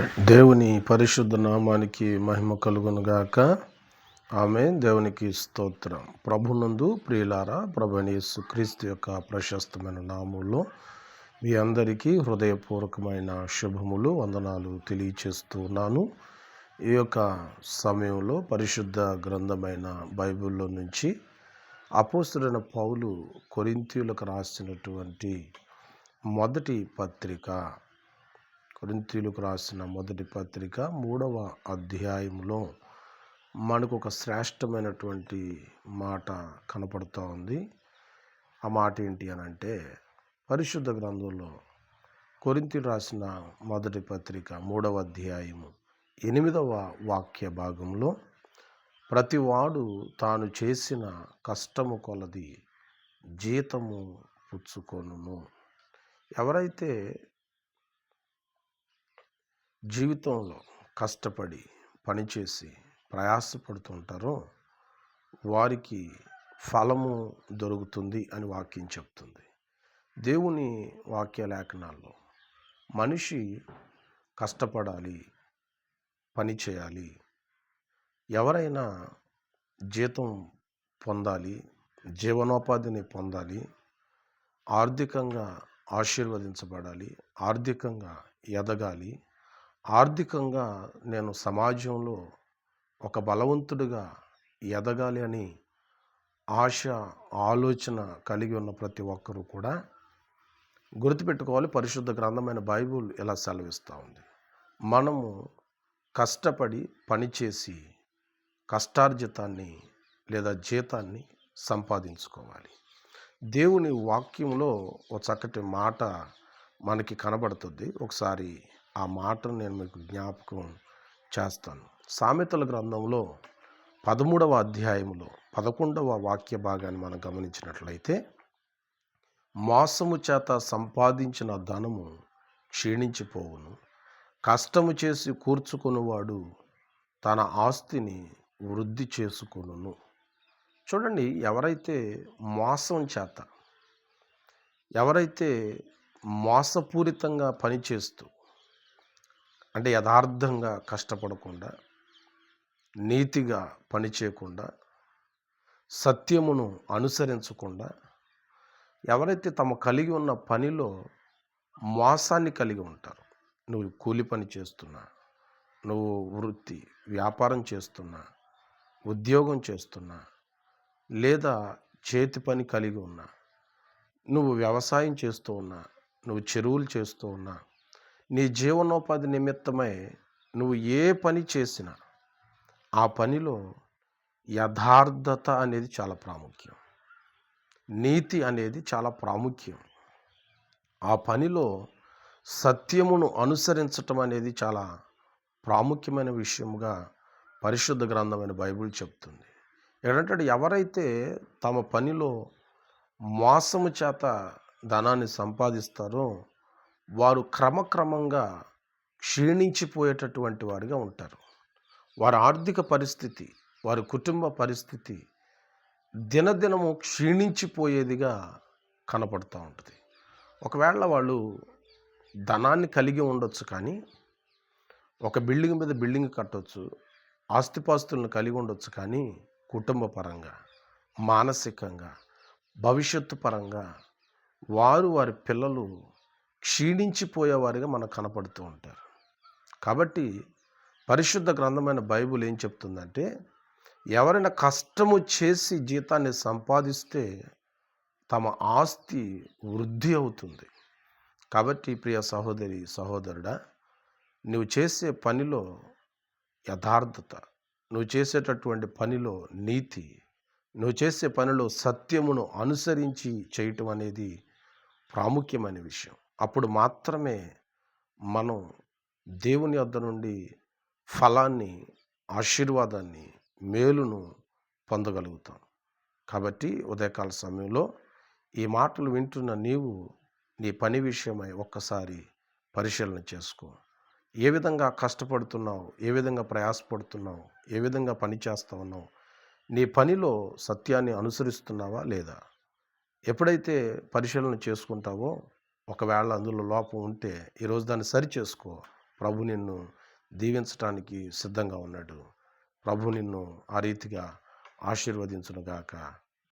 దేవుని పరిశుద్ధ నామానికి మహిమ కలుగునుగాక. ఆమె దేవునికి స్తోత్రం. ప్రభునందు ప్రియులారా ప్రభునేసు క్రీస్తు యొక్క ప్రశస్తమైన నామంలో మీ అందరికీ హృదయపూర్వకమైన శుభములు వందనాలు తెలియచేస్తున్నాను ఈ యొక్క సమయంలో పరిశుద్ధ గ్రంథమైన బైబిల్లో నుంచి అపోస్తుడైన పౌలు కొరింతీయులకు రాసినటువంటి మొదటి పత్రిక కొరింతీలకు రాసిన మొదటి పత్రిక మూడవ అధ్యాయంలో మనకు ఒక శ్రేష్టమైనటువంటి మాట కనపడుతూ ఉంది. ఆ మాట ఏంటి అని అంటే పరిశుద్ధ గ్రంథంలో కొరింతి రాసిన మొదటి పత్రిక మూడవ అధ్యాయము ఎనిమిదవ వాక్య భాగంలో ప్రతివాడు తాను చేసిన కష్టము కొలది జీతము పుచ్చుకొను ఎవరైతే జీవితంలో కష్టపడి పనిచేసి ప్రయాసపడుతుంటారో వారికి ఫలము దొరుకుతుంది అని వాక్యం చెప్తుంది. దేవుని వాక్య లేఖనాల్లో మనిషి కష్టపడాలి పని చేయాలి ఎవరైనా జీతం పొందాలి జీవనోపాధిని పొందాలి ఆర్థికంగా ఆశీర్వదించబడాలి ఆర్థికంగా ఎదగాలి ఆర్థికంగా నేను సమాజంలో ఒక బలవంతుడిగా ఎదగాలి అని ఆశ ఆలోచన కలిగి ఉన్న ప్రతి ఒక్కరూ కూడా గుర్తుపెట్టుకోవాలి. పరిశుద్ధ గ్రంథమైన బైబుల్ ఇలా సెలవిస్తూ ఉంది. మనము కష్టపడి పనిచేసి కష్టార్జితాన్ని లేదా జీతాన్ని సంపాదించుకోవాలి. దేవుని వాక్యంలో ఒక చక్కటి మాట మనకి కనబడుతుంది. ఒకసారి ఆ మాటను నేను మీకు జ్ఞాపకం చేస్తాను. సామెతల గ్రంథంలో పదమూడవ అధ్యాయంలో పదకొండవ వాక్య భాగాన్ని మనం గమనించినట్లయితే మోసము చేత సంపాదించిన ధనము క్షీణించిపోవును. కష్టము చేసి కూర్చుకున్నవాడు తన ఆస్తిని వృద్ధి చేసుకొనును. చూడండి ఎవరైతే మోసం చేత ఎవరైతే మోసపూరితంగా పనిచేస్తూ అంటే యథార్థంగా కష్టపడకుండా నీతిగా పనిచేయకుండా సత్యమును అనుసరించకుండా ఎవరైతే తమ కలిగి ఉన్న పనిలో మోసాన్ని కలిగి ఉంటారు నువ్వు కూలి పని చేస్తున్నా నువ్వు వృత్తి వ్యాపారం చేస్తున్నా ఉద్యోగం చేస్తున్నా లేదా చేతి పని కలిగి ఉన్నా నువ్వు వ్యవసాయం చేస్తూ ఉన్నా నువ్వు చెరువులు చేస్తూ ఉన్నా నీ జీవనోపాధి నిమిత్తమై నువ్వు ఏ పని చేసినా ఆ పనిలో యథార్థత అనేది చాలా ప్రాముఖ్యం. నీతి అనేది చాలా ప్రాముఖ్యం. ఆ పనిలో సత్యమును అనుసరించటం అనేది చాలా ప్రాముఖ్యమైన విషయముగా పరిశుద్ధ గ్రంథమైన బైబిల్ చెప్తుంది. ఏంటంటే ఎవరైతే తమ పనిలో మోసము చేత ధనాన్ని సంపాదిస్తారో వారు క్రమక్రమంగా క్షీణించిపోయేటటువంటి వారిగా ఉంటారు. వారి ఆర్థిక పరిస్థితి వారి కుటుంబ పరిస్థితి దినదినము క్షీణించిపోయేదిగా కనపడుతూ ఉంటుంది. ఒకవేళ వాళ్ళు ధనాన్ని కలిగి ఉండొచ్చు కానీ ఒక బిల్డింగ్ మీద బిల్డింగ్ కట్టవచ్చు ఆస్తిపాస్తులను కలిగి ఉండొచ్చు కానీ కుటుంబ పరంగా మానసికంగా భవిష్యత్తు పరంగా వారు వారి పిల్లలు క్షీణించిపోయేవారిగా మనకు కనపడుతూ ఉంటారు. కాబట్టి పరిశుద్ధ గ్రంథమైన బైబుల్ ఏం చెప్తుందంటే ఎవరైనా కష్టము చేసి జీతాన్ని సంపాదిస్తే తమ ఆస్తి వృద్ధి అవుతుంది. కాబట్టి ప్రియ సహోదరి సహోదరుడా నువ్వు చేసే పనిలో యథార్థత నువ్వు చేసేటటువంటి పనిలో నీతి నువ్వు చేసే పనిలో సత్యమును అనుసరించి చేయటం అనేది ప్రాముఖ్యమైన విషయం. అప్పుడు మాత్రమే మనం దేవుని వద్ద నుండి ఫలాన్ని ఆశీర్వాదాన్ని మేలును పొందగలుగుతాం. కాబట్టి ఉదయకాల సమయంలో ఈ మాటలు వింటున్న నీవు నీ పని విషయమై ఒక్కసారి పరిశీలన చేసుకో. ఏ విధంగా కష్టపడుతున్నావు ఏ విధంగా ప్రయాసపడుతున్నావు ఏ విధంగా పని చేస్తా ఉన్నావు నీ పనిలో సత్యాన్ని అనుసరిస్తున్నావా లేదా? ఎప్పుడైతే పరిశీలన చేసుకుంటావో ఒకవేళ అందులో లోపం ఉంటే ఈరోజు దాన్ని సరి చేసుకో. ప్రభు నిన్ను దీవించటానికి సిద్ధంగా ఉన్నాడు. ప్రభు నిన్ను ఆ రీతిగా ఆశీర్వదించునుగాక.